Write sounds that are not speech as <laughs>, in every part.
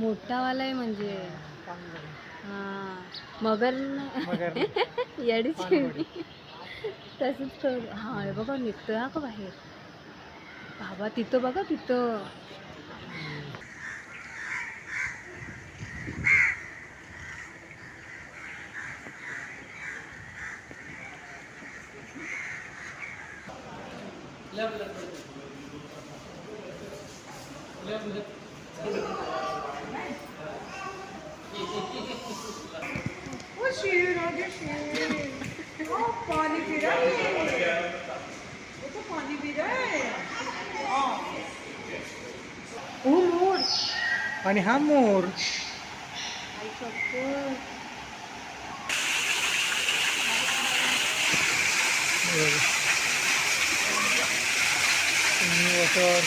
मोठावाला आहे म्हणजे. हा. मगर नाही. <laughs> येडीच. तसंच करू. हा बघा निघतोय हा का बाहेर? बाबा तिथं बघा तिथं. पानी पी रहा है वो तो पानी पी रहा है ओ मोर आणि हा मोर वॉटर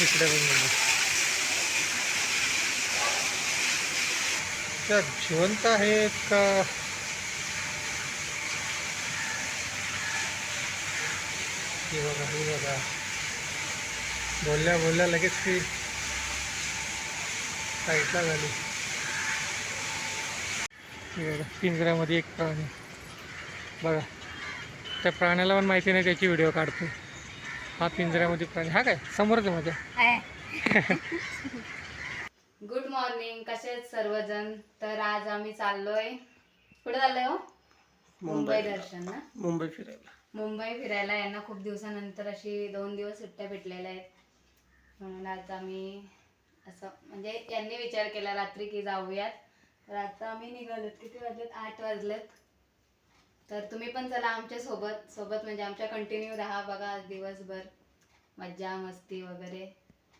इकडे पण त्या जिवंत आहेत का? हे बघा हे बघा. बोलल्या बोलल्या लगेच ती साईडला झाली. पिंजऱ्यामध्ये एक प्राणी. बघा. त्या प्राण्याला पण माहिती नाही त्याची व्हिडिओ काढतो हा पिंजऱ्यामध्ये प्राणी. हा काय? समोरच माझ्या. गुड मॉर्निंग <laughs> कसे आहेत सर्वजण? तर आज आम्ही चाललोय. कुठे चाललोय हो? मुंबई दर्शन ना? मुंबई फिरायला. मुंबई फिरायला यांना खूप दिवसानंतर अशी दोन दिवस सुट्ट्या भेटलेल्या आहेत. म्हणून आज आम्ही असं म्हणजे यांनी विचार केला रात्री की जाऊयात. तर आता आम्ही निघालोत. किती वाजलेत? आठ वाजलेत. तर तुम्ही पण चला आमच्यासोबत. सोबत म्हणजे आमच्या कंटिन्यू राहा बघा दिवसभर. मज्जा मस्ती वगैरे.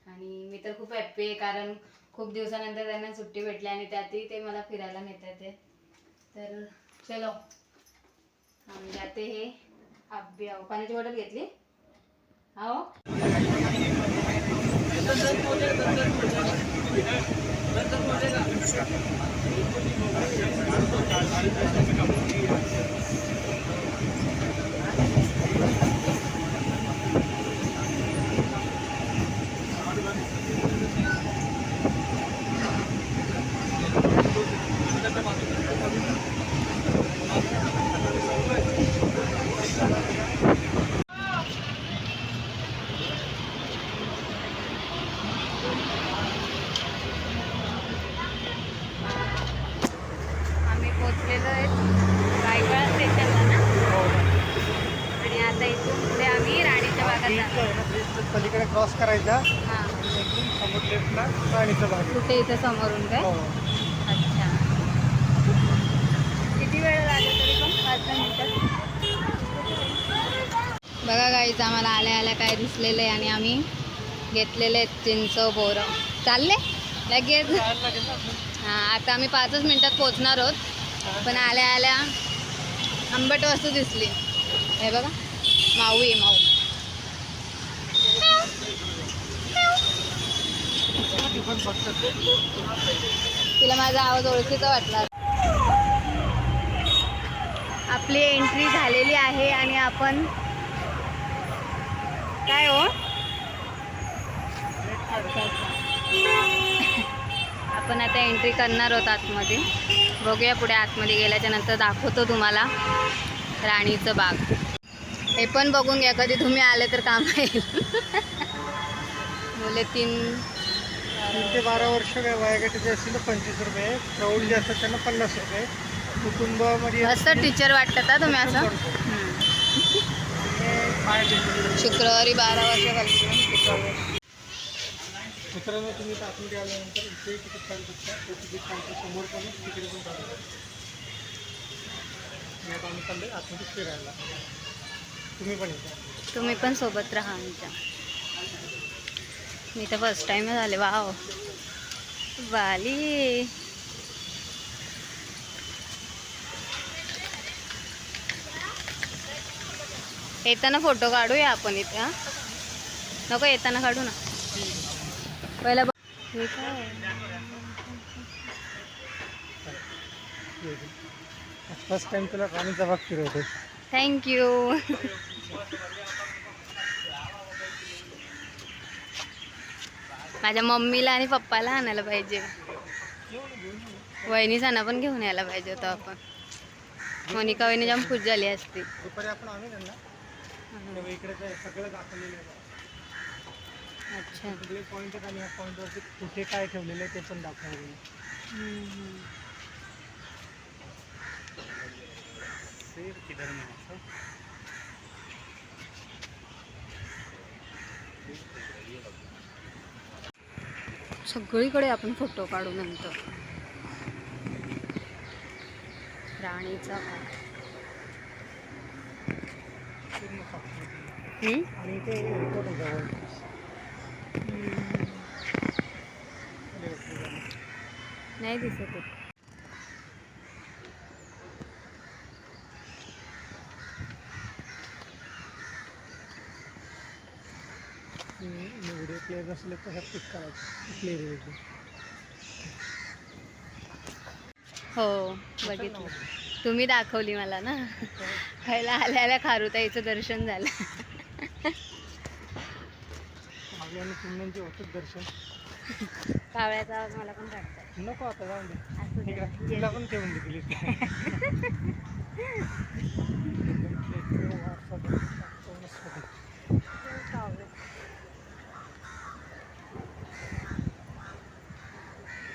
आणि मी तर खूप हॅप्पी आहे कारण खूप दिवसानंतर त्यांना सुट्टी भेटली आणि त्यातही ते मला फिरायला नेतात ते तर चलो. आम्ही जाते हे. आब्बी आहो. पाण्याची बॉटल घेतली? आहो? 私たちはこの人たちの思いを聞いてください。करायचा. हां. एकदम समोर लेफ्टला राणीचा भाग आहे. कुठे इथं समोरून काय? हो. अच्छा. किती वेळ लागेल तरी पण? पाच दहा मिनिटात बघा गाईच आम्हाला आल्या आल्या काय दिसलेलं आहे आणि आम्ही घेतलेले आहेत चिंच बोरं. चालले? लगेच? हां आता आम्ही पाचच मिनिटात पोचणार आहोत. पण आल्या आल्या आंबट वस्तू दिसली. हे बघा. माऊ आहे माऊ. पण तिला माझा आवाज ओळखीचा वाटला. आपली एंट्री झालेली आहे आणि आपण काय हो? आपण आता एंट्री करणार आहोत आतमध्ये. बघूया पुढे आतमध्ये गेल्याच्यानंतर दाखवतो तुम्हाला राणीचं बाग. हे पण बघून घ्या कधी तुम्ही आले तर काम येईल मुले <laughs> तीन तीन ते बारा वर्ष काय वयागटाचे असतील तर पंचवीस रुपये. प्रौढ जे असतात त्यांना पन्नास रुपये. कुटुंबामध्ये मस्त टीचर वाटतात हा तुम्ही असं. शुक्रवारी बारा घालतो मित्रांनो तुम्ही आतमध्ये आल्यानंतर इथे तिकीट काढू शकता. ते तिकीट काढतो समोर पण तिकडे पण काढू शकता. आता आम्ही आतमध्ये फिरायला. तुम्ही पण येता. तुम्ही पण सोबत राहा आमच्या. मी तर फर्स्ट टाइम झाले वाव. वाली. येताना फोटो काढूया आपण इथे हा. नको येताना काढू ना. पहिला काय? फर्स्ट टाइम तुला राणीचा भाग फिरवतो थँक्यू माझ्या मम्मीला आणि पप्पाला आणायला पाहिजे. वहिनीसांना पण घेऊन यायला पाहिजे होतं आपण. मोनिका वहिनी जाम खुश झाली असती. ते आहे अच्छा. इकडे पॉईंट आणि या पॉईंटवरती कुठे काय ठेवलेलं आहे ते पण दाखवलेलं. सगळीकडे आपण फोटो काढू नंतर. राणीचा नाही दिसत आहे. व्हिडिओ प्लेअर असले तर ह्यात पिक करायचं. हो बघितलं. तुम्ही दाखवली मला ना. पहिला आल्या आल्या खारुताईचं दर्शन झालं. आणि होतं दर्शन. कावळ्याचा आवाज मला पण काढतात नको आता जाऊन दे. असू दे. इकडे तुला पण ठेवून दे <laughs> प्लीज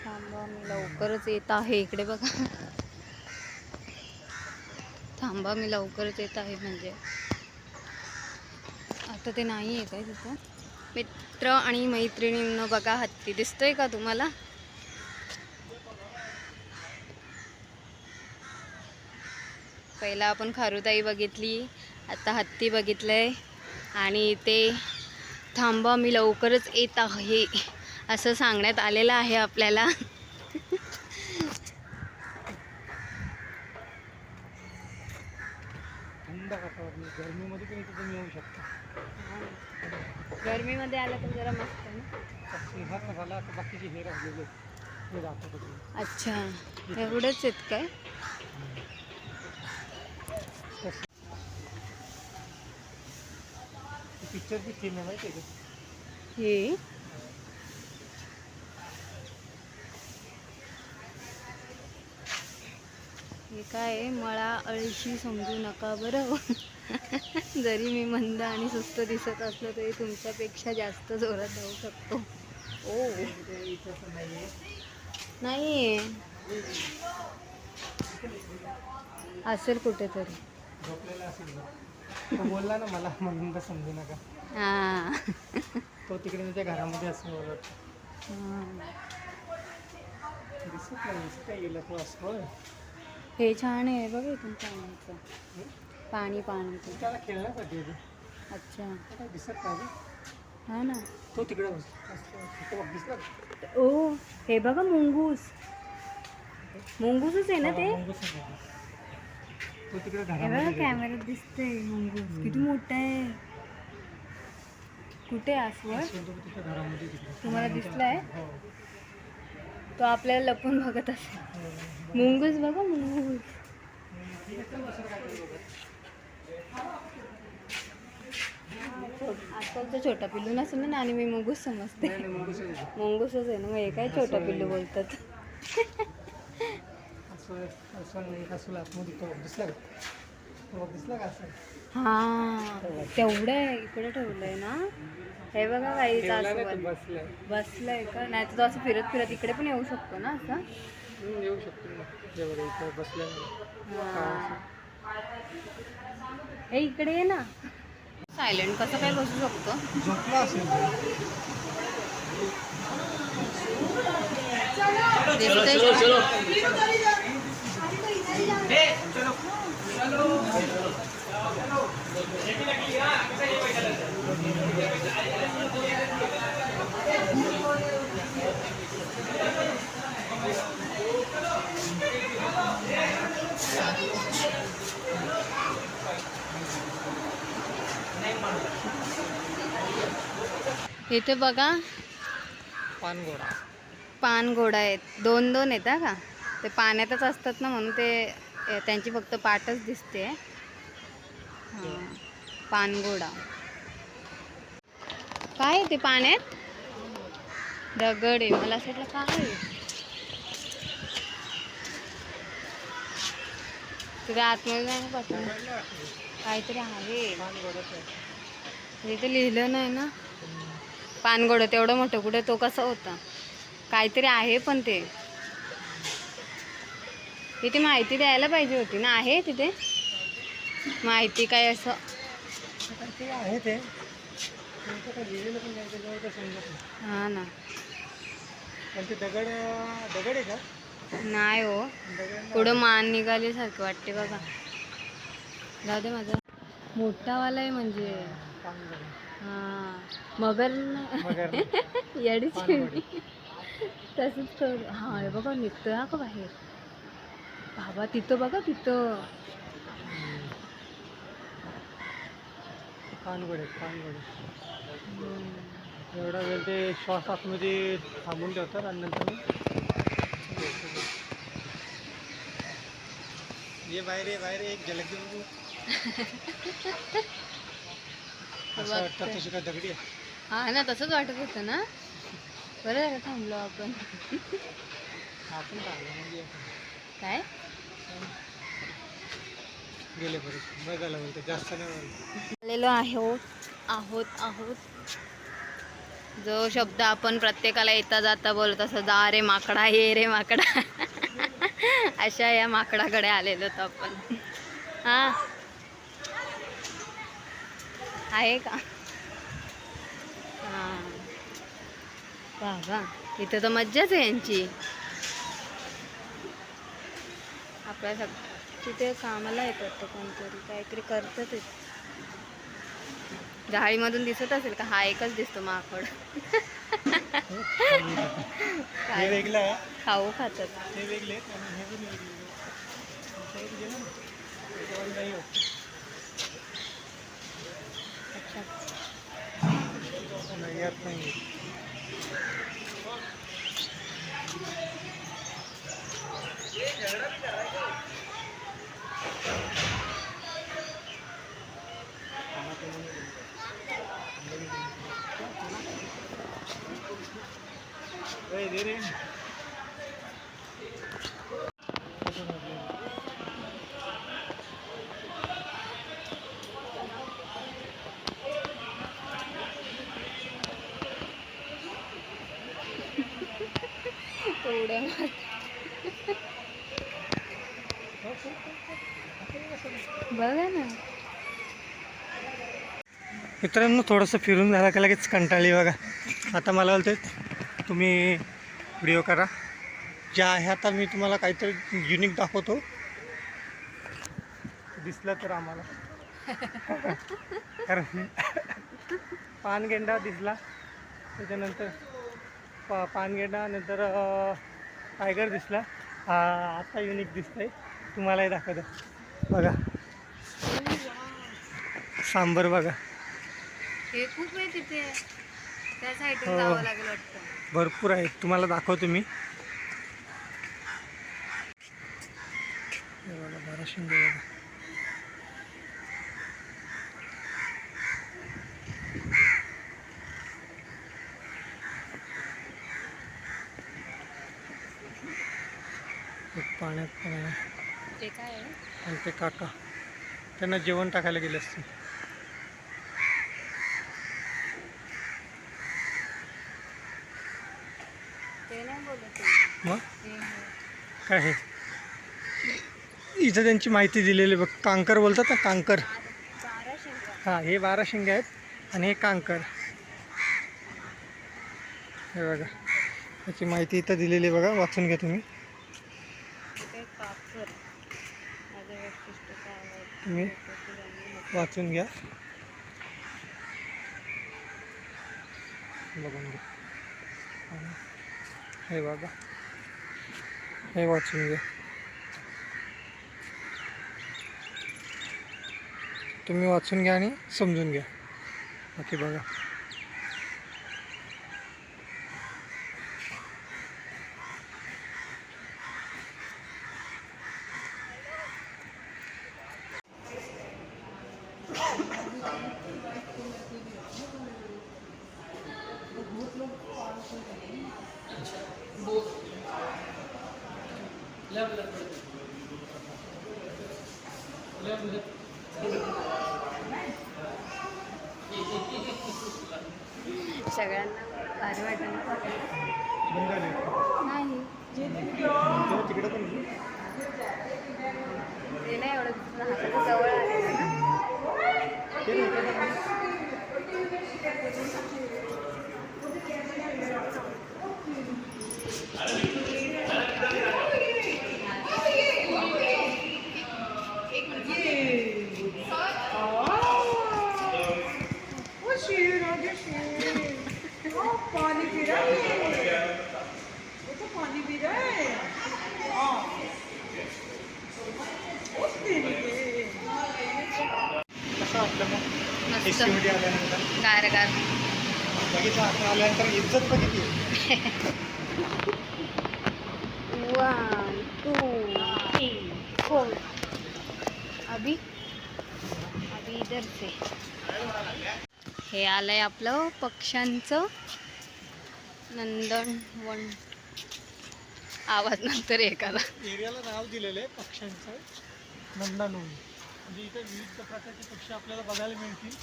थांबा मी लवकरच येत आहे. इकडे बघा. थांबा मी लवकरच येत आहे म्हणजे. आता ते नाही आहे काय तिथं. मित्र आणि मैत्रिणींना बघा हत्ती दिसतोय का तुम्हाला? पहिला आपण खारुताई बघितली आता हत्ती बघितलंय. आणि ते थांबा मी लवकरच येत आहे. असं सांगण्यात आलेलं आहे आपल्याला. थंड वातावरण आहे. गरमीमध्ये पण इथे तुम्ही येऊ शकता. गरमीमध्ये आलं तर जरा मस्त ना? सिंहात झाला आता बाकीचे हे राहिलेले हे दाखवतो अच्छा एवढंच आहेत काय? पिक्चरची थीम आहे माहिती आहे का? हे? हे काय? मळा अळशी समजू नका बरं. <laughs> जरी मी मंद आणि सुस्त दिसत असलो तरी तुमच्यापेक्षा जास्त जोरात जाऊ शकतो. ओ. नाही असेल कुठेतरी. बोलला ना मला म्हणून तर समजू नका. हां. तो तिकडे त्याच्या घरामध्ये असं बोलत. दिसत नाही दिसत गेला तो असं. हे छान आहे बघ इथून पाण्याचं पाणी पाणी ते. त्याला खेळण्यासाठी आहे ते. अच्छा तो काय दिसत नाही रे. हा ना तो तिकडे बस असं- तिथं बघ दिसला का? ओ हे बघा मुंगूस मुंगूसच आहे ना ते हा, मुंगूस आहे तो. तो तिकडे हे बघा घरामध्ये गेला. कॅमेऱ्यात दिसतंय मुंगूस किती मोठा आहे कुठे आहे तो घरामध्ये तिकडे. तुम्हाला दिसलाय हो. तो आपल्याला लपून बघत असेल. मुंगूस बघा मुंगूस. आजकालचं छोटा पिल्लू नसेल ना आणि मी मुंगूस समजते. आहे. मुंगूसच आहे ना मग हे काय छोटा पिल्लू बोलतात. असं असं असं असं? हा तेवढं आहे इकडे ठेवलंय ना. हे बघा काही बसलाय. का? नाही तर तो असं फिरत फिरत इकडे पण येऊ शकतो ना असं? येऊ शकतो हा. हे इकडे ये ना. सायलेंट कसं काय बसू शकतो? इथे बघा. पानगोडा. पान गोडा आहेत. दोन दोन आहेत हा का? ते पाण्यातच असतात ना म्हणून ते त्यांची फक्त पाटच दिसते. हां. पानगोडा. काय आहे ते पाण्यात? दगड आहे. मला असं वाटलं काय तुझ्या आतमध्ये नाही पाठवून काहीतरी आहे. इथे लिहिलं नाही ना. पानगोड तेवढं मोठं कुठे? तो कसा होता? काहीतरी आहे पण ते. तिथे माहिती द्यायला पाहिजे होती ना. आहे तिथे? माहिती काय असं? आहे ते. हा ना. दगड दगड आहे का नाही हो. दगड पुढं मान सारखं वाटते बघा. जाऊ दे माझा. मोठावाला आहे म्हणजे. हा. मगर नाही. येडीच तसंच हा बघा निघतोय हा का बाहेर? बाबा तिथं बघा तिथं. पानगड आहे हम्म. एवढा वेळ ते श्वास आतमध्ये थांबून ठेवतात आणि नंतर ये बाहेर ये बाहेर एक झलक दे बघू. <laughs> असं वाटतं तशी काय दगडी आहे. हा ना तसंच वाटत होतं ना? बरं झालं थांबलो आपण. आपण म्हणजे काय? गेले बरं बघायला बोलते जास्त नाही आलेलो आहोत आहोत आहोत. जो शब्द आपण प्रत्येकाला येता जाता बोलत असं जा रे माकडा ये रे माकडा. अशा या माकडाकडे आलेलो होतो आपण. हा. आहे का? हा. बाबा इथं तर मज्जाच आहे यांची. आपल्या सग तिथे कामाला येतात ते कोणतरी काहीतरी करतात ते. जाळीमधून दिसत असेल का? हा एकच दिसतो माकड. काय? वेगळं आहे. खाऊ खातात. ते वेगळे आहेत आणि हे पण वेगळे आहेत. ते गेलं ना त्याच्यावर नाही होत. अच्छा नाही यात नाही येत. ओय, दे रे. उड्या मार. बघा ना मित्रांनो थोडंसं फिरून झालं का लगेच कंटाळी बघा. आता मला बोलते तुम्ही व्हिडिओ करा. जे आहे आता मी तुम्हाला काहीतरी युनिक दाखवतो. दिसलं तर आम्हाला. <laughs> कारण पानगेंडा दिसला. त्याच्यानंतर पा पानगेंडा नंतर टायगर दिसला. हा आता युनिक दिसतंय. तुम्हालाही दाखवतो. बघा. सांबर बघा. हे खूप आहे तिथे. त्या साईडून हो. जावं लागेल वाटतं. भरपूर आहेत तुम्हाला दाखवतो मी. हे बघा पाण्यात पण आहे. ते काय आहे? आणि ते काका त्यांना जेवण टाकायला गेले असते ते नाही बोलत आहे. मग? काय आहे इथं त्यांची माहिती दिलेली बघ कांकर बोलतात ना कांकर. हां हे बारा शिंगे आहेत आणि हे कांकर. हे बघा त्याची माहिती इथं दिलेली आहे बघा वाचून घ्या तुम्ही. तुम्ही वाचून घ्या. बघून घ्या. हे बघा. हे वाचून घ्या तुम्ही वाचून घ्या आणि समजून घ्या. बाकी बघा. सगळ्यांना भारी वाटलं. नाही. तिकडे पण ते नाही एवढं हाताच्या जवळ आलेलं. ना ओ शेर आगे शेर ओ पानी पी रहा है वो तो पानी पी रहा है. हाँ ओ तेरी के। कसं वाटलं मग? मस्त. एसमध्ये आल्यानंतर? गार गार बघितलं आता आल्यानंतर इज्जत बघितली वन टू थ्री फोर अभी? अभी इधर से हे आलंय आपलं पक्ष्यांचं. नंदनवन आवाज नंतर एकाला. एरियाला नाव दिलेलं आहे पक्ष्यांचं. नंदानवन. म्हणजे इथे विविध प्रकारचे पक्षी आपल्याला बघायला मिळतील.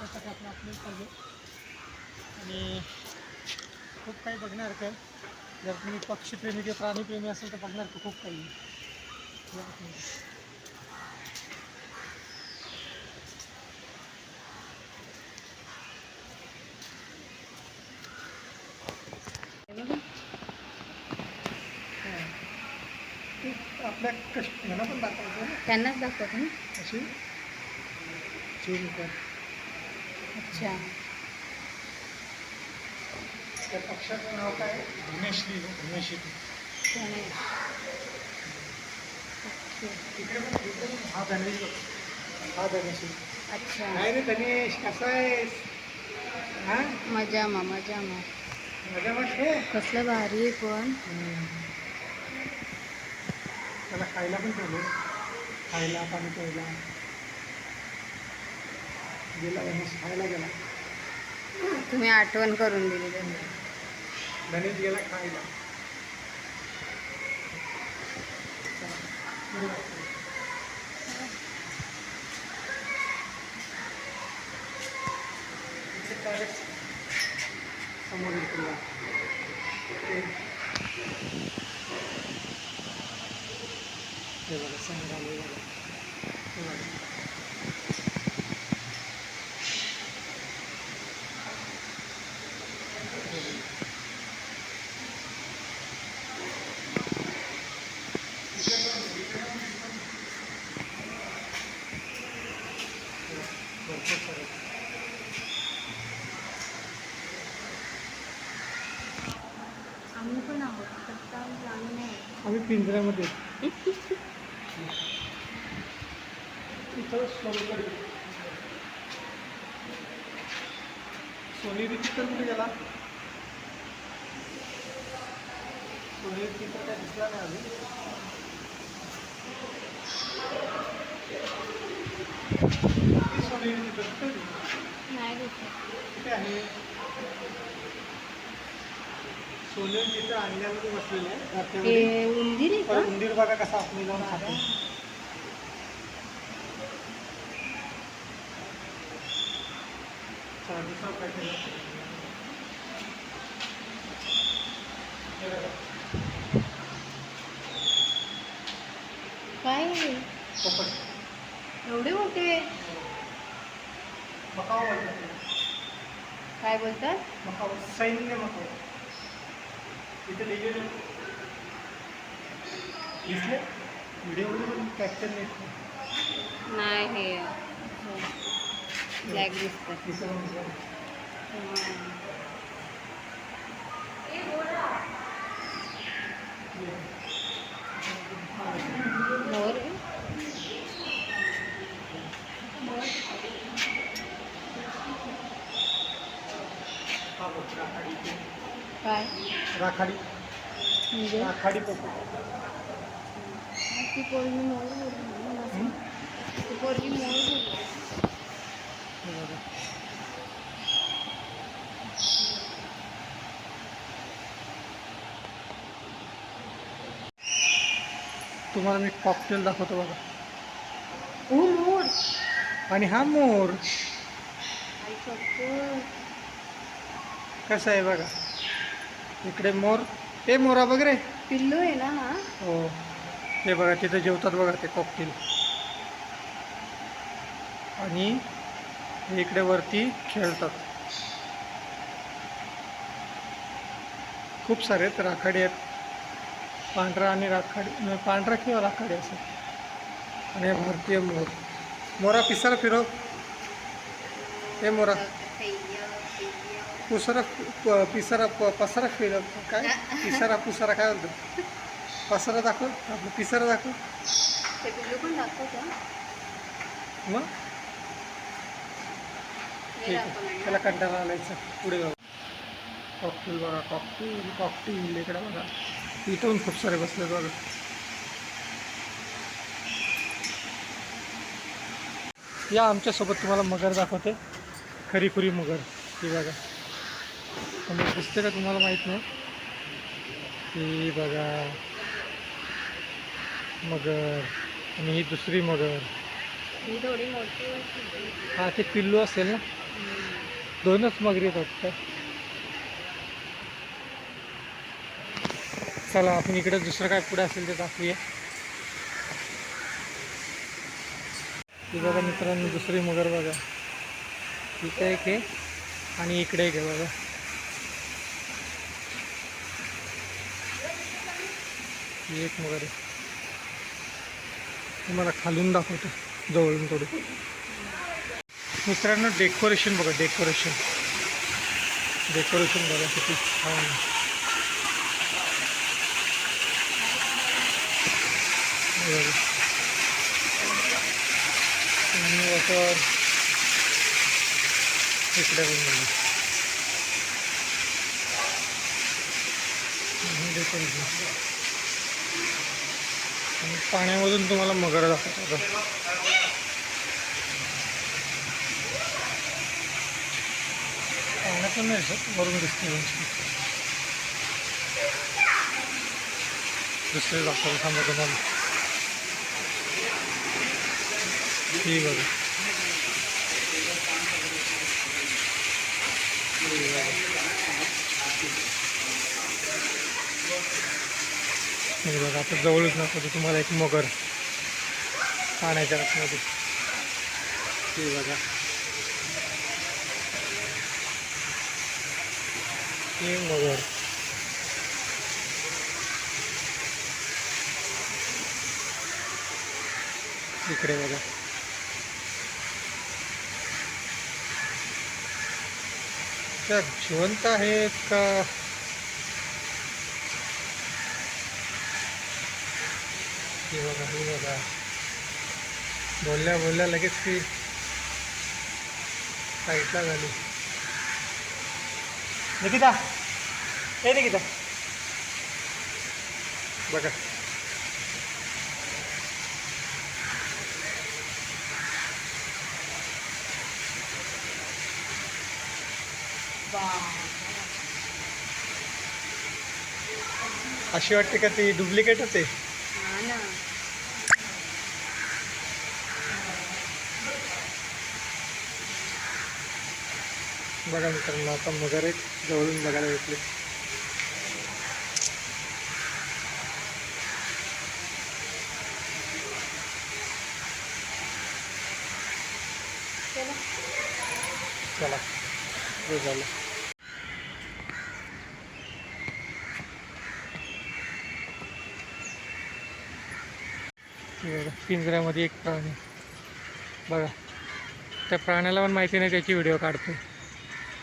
त्यासाठी आपण आपले पाहिजे आणि खूप काही बघणार का? जर तुम्ही पक्षीप्रेमी किंवा प्राणीप्रेमी असेल तर बघण्यासारखं खूप काही आहे. या आतमध्ये. ते आपल्या कष्ट ह्याला पण दाखवायचं ना त्यांनाच दाखवतो ना? अशी? चेन कर. अच्छा. त्या पक्षाचं नाव काय? उमेश लिहिलं उमेश इथे त्याने इकडे पण इकडे पण हा गणेश बघ. हा गणेश आहे. अच्छा. काय रे गणेश कसा आहेस? हा? मजा मा मजा मा मजा मग हे कसलं भारी आहे पण. त्याला खायला पण ठेवलं खायला पाणी प्यायला. गेला गणेश खायला गेला. तुम्ही आठवण करून दिली त्यांनी. गणेश गेला खायला. समोर पिंजऱ्यामध्ये. सोनी सोलकडी चिकन कुठे गेला? सोनी चिकन काय दिसला नाही अजून. ती सोनेरी चिकन कुठे आहे? नाही दिसत कुठे आहे आणल्यामध्ये बसलेलं आहे रात्रीमध्ये. उंदीर आहे पण का उंदीर बघा कसा आपण जाऊन खातो चाळीसचा पॅकेट आहे. हे बघा, काय? पोपट एवढे मोठे मकाव बोलतात त्याला. काय बोलतात सैन्य मकाव इथे लिहिलेलं आहे. दिसले व्हिडिओमध्ये पण कॅप्चर नाही नाही हे ब्लॅक दिसतात दिसलं पण दिसलं. मोर आहे? हा बघ, राखाडी इथे. काय राखाडी म्हणजे राखाडी पोपट ती पोरगी मोर बोलली ना हं? ती पोरगी मोर बोलली हे बघा. तुम्हाला मी कॉकटेल दाखवतो बघा ओ मोर आणि हा मोर आई शपथ. कसा आहे बघा इकडे मोर. ते मोरा बघ रे. पिल्लू आहे ना हा. हो. ते बघा तिथे जेवतात बघा ते कॉकटेल आणि हे इकडे वरती खेळतात. खूप सारे आहेत राखाडी आहेत. पांढरा आणि राखाडी पांढरा किंवा राखाडी असं. आणि हे भारतीय मोर. मोरा पिसारा फिरव. हे मोरा. पुसारा प- पिसारा पसारा फिरव काय? पिसारा पुसारा काय बोलतो पसारा दाखव. आपलं पिसारा दाखव. मग? हे. त्याला कंटाळा आलायचं. पुढे जाऊ. कॉकटेल बघा. कॉकटेल कॉकटेल इकडे बघा. इथं पण खूप सारे बसले बघा. या आमच्यासोबत तुम्हाला मगर दाखवते. खरीखुरी मगर. ही बघा. समोर दिसते का तुम्हाला माहीत नाही? ही बघा. मगर. आणि ही दुसरी मगर. ही ते पिल्लू असेल ना? दोनच मगरी आहेत वाटतं. चला आपण इकडे दुसरं काय पुढे असेल ते दाखवूया. ही बघा मित्रांनो दुसरी मगर बघा. इथे एक आहे आणि इकडे एक आहे बघा. एक वगैरे. तुम्हाला खालून दाखवतो जवळून थोडं. मित्रांनो डेकोरेशन बघा डेकोरेशन डेकोरेशन बघा किती छान आणि असं इकडे बघा. पाण्यामधून तुम्हाला मगर दाखवतो पाण्यातून नाही सर वरून दिसते दुसरे दाखवतो थांबा तुम्हाला ठीक आहे. हे बघा आता जवळच दाखवतो तुम्हाला एक मगर. पाण्याच्या आतमध्ये हे बघा. हे मगर. इकडे बघा. त्या जिवंत आहेत का? हे बघा हे बघा. बोलल्या बोलल्या लगेच ती साईडला झाली. निकिता. हे निकिता. बघा. अशी वाटते का ती डुप्लिकेटच आहे? बघा मित्रांनो आता मगर एक जवळून बघायला भेटले. चला हे झालं. पिंजऱ्यामध्ये एक प्राणी. बघा त्या प्राण्याला पण माहिती नाही त्याची व्हिडिओ काढतो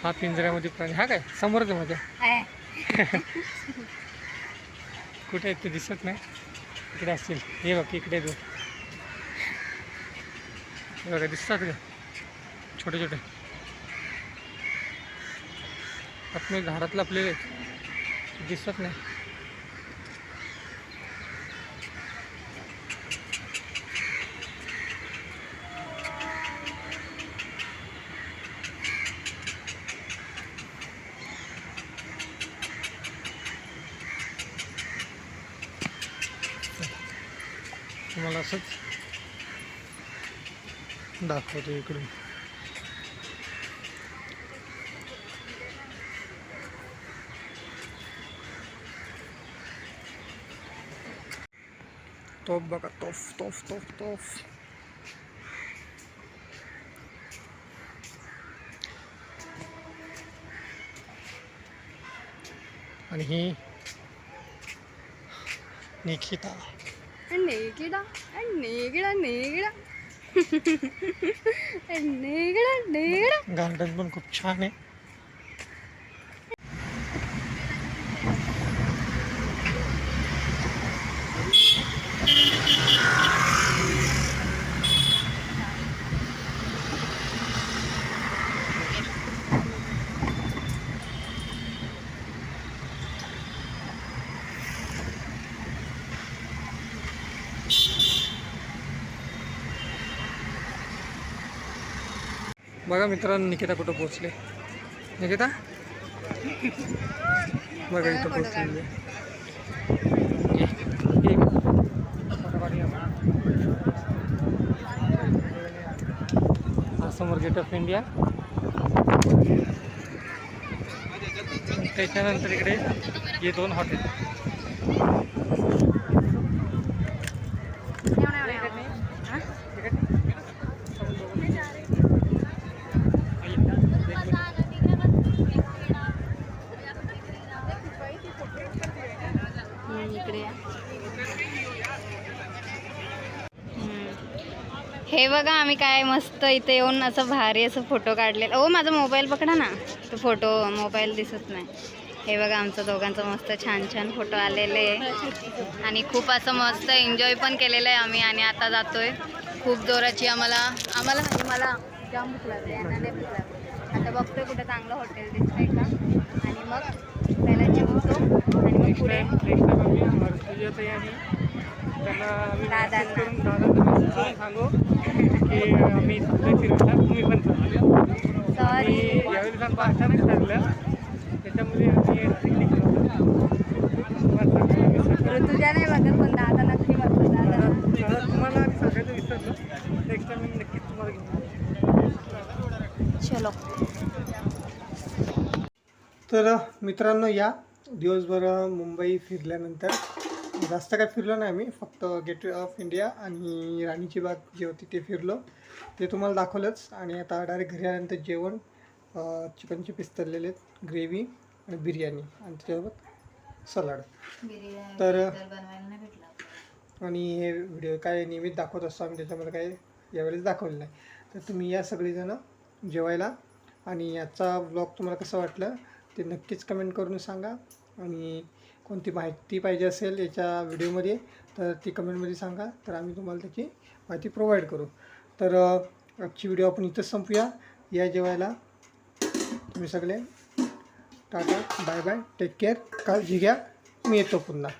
हा पिंजऱ्यामध्ये प्राणी. हा काय? समोरच माझ्या. कुठे आहेत ते दिसत नाही. इकडे असतील. हे बघ इकडे तू हे बघा दिसतात का? छोटे छोटे. झाडात लपलेले आहेत दिसत नाही. तुम्हाला असंच दाखवतो इकडून. तोफ बघा तोफ तोफ तोफ तोफ. आणि ही निखिता. नेगिडा नेगिडा नेगिडा नेगिडा नेगिडा गार्डन पण खूप छान आहे बघा मित्रांनो निकिता कुठं पोहोचले? निकिता? बघा इथं पोहोचलेली समोर गेट ऑफ इंडिया. त्याच्यानंतर इकडे हे दोन हॉटेल इकडे या. हम्म. हे बघा आम्ही काय मस्त इथे येऊन असं भारी असं फोटो काढलेला ओ माझा मोबाईल पकडा ना. तो फोटो मोबाईल दिसत नाही. हे बघा आमचं दोघांचं मस्त छान छान फोटो आलेले आणि खूप असं मस्त एन्जॉय पण केलेलं आहे आम्ही आणि आता जातोय. खूप जोराची आम्हाला आम्हाला म्हणजे मला जाम भूक लागली यांना नाही भूक लागली आता बघतोय कुठं चांगलं हॉटेल दिसतंय का. आणि मग पहिला जेवतो आणि मग पुढे. दादांना. सांगू की आम्ही सगळे फिरवणार तुम्ही पण. सॉरी यावेळी अचानक ठरलं त्याच्यामुळे आम्ही. ऋतुजा नाही बघत पण दादा नक्की बघतो दादा तर तुम्हाला आम्ही सांगायचं विसरलो नेक्स्ट टाइम मी नक्कीच तुम्हाला घेऊन. चलो तर मित्रांनो या दिवसभर मुंबई फिरल्यानंतर जास्त काय फिरलो नाही आम्ही फक्त गेटवे ऑफ इंडिया आणि राणीची बाग जे होती ते फिरलो. ते तुम्हाला दाखवलंच. आणि आता डायरेक्ट घरी आल्यानंतर जेवण चिकनचे पीस तळलेले आहेत ग्रेव्ही आणि बिर्याणी. आणि त्याच्यासोबत सलाड तर- आणि हे व्हिडिओ काय नियमित दाखवत असतो आम्ही त्याच्यामध्ये काय यावेळेस दाखवलेलं नाही. तर तुम्ही या सगळेजणं जेवायला. आणि याचा ब्लॉग तुम्हाला कसं वाटलं ते नक्कीच कमेंट करून सांगा. आणि कोणती माहिती पाहिजे असेल याच्या व्हिडिओमध्ये तर ती कमेंटमध्ये सांगा. तर आम्ही तुम्हाला त्याची माहिती प्रोव्हाइड करू. तर आजची व्हिडिओ आपण इथंच संपूया. या जेवायला तुम्ही सगळे. Tata bye bye take care काळजी घ्या. मी येतो पुन्हा.